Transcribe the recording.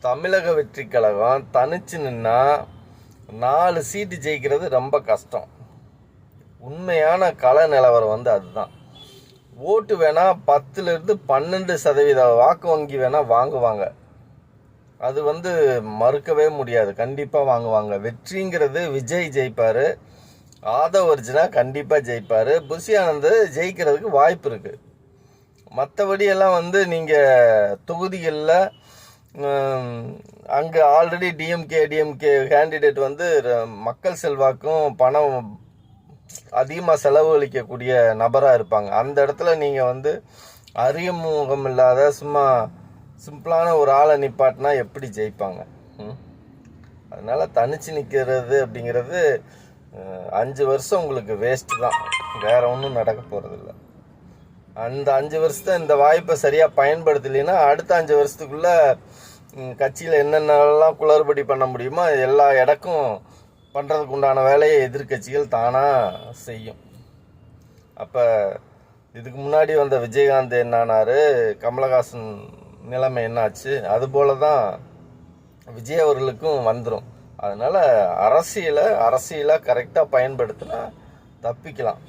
தமிழக வெற்றி கழகம் தனிச்சு நின்னா நாலு சீட்டு ஜெயிக்கிறது ரொம்ப கஷ்டம். உண்மையான கள நிலவரம் வந்து அதுதான். ஓட்டு வேணால் பத்துலேருந்து பன்னெண்டு சதவீத வாக்கு வங்கி வேணால் வாங்குவாங்க. அது வந்து மறுக்கவே முடியாது. கண்டிப்பாக வாங்குவாங்க. வெற்றிங்கிறது விஜய் ஜெயிப்பார். ஆதவ் அர்ஜுனா கண்டிப்பாக ஜெயிப்பார். புஷி ஆனந்த் ஜெயிக்கிறதுக்கு வாய்ப்பு இருக்குது மற்றபடியெல்லாம் வந்து நீங்கள் தொகுதிகளில் அங்கே ஆல்ரெடி டிஎம்கே டிஎம்கே கேண்டிடேட் வந்து மக்கள் செல்வாக்கும் பணம் அதிகமாக செலவழிக்கக்கூடிய நபராக இருப்பாங்க. அந்த இடத்துல நீங்கள் வந்து அறிமுகம் இல்லாத சும்மா சிம்பிளான ஒரு ஆளை நிப்பாட்டினா எப்படி ஜெயிப்பாங்க? அதனால் தனிச்சு நிற்கிறது அப்படிங்கிறது அஞ்சு வருஷம் உங்களுக்கு வேஸ்ட்டு தான். வேற ஒன்றும் நடக்க போகிறதில்ல அந்த அஞ்சு வருஷத்தை இந்த வாய்ப்பை சரியாக பயன்படுத்தலைன்னா அடுத்த அஞ்சு வருஷத்துக்குள்ள கட்சியில் என்னென்னலாம் குளறுபடி பண்ண முடியுமோ எல்லா இடக்கும் பண்ணுறதுக்கு உண்டான வேலையை எதிர்க்கட்சிகள் தானாக செய்யும். அப்போ இதுக்கு முன்னாடி வந்த விஜயகாந்த் என்னானார் கமலஹாசன் நிலைமை என்னாச்சு அதுபோல தான் விஜய் அவர்களுக்கும் வந்துடும் அதனால் அரசியலை அரசியலை கரெக்டாக பயன்படுத்தினா தப்பிக்கலாம்.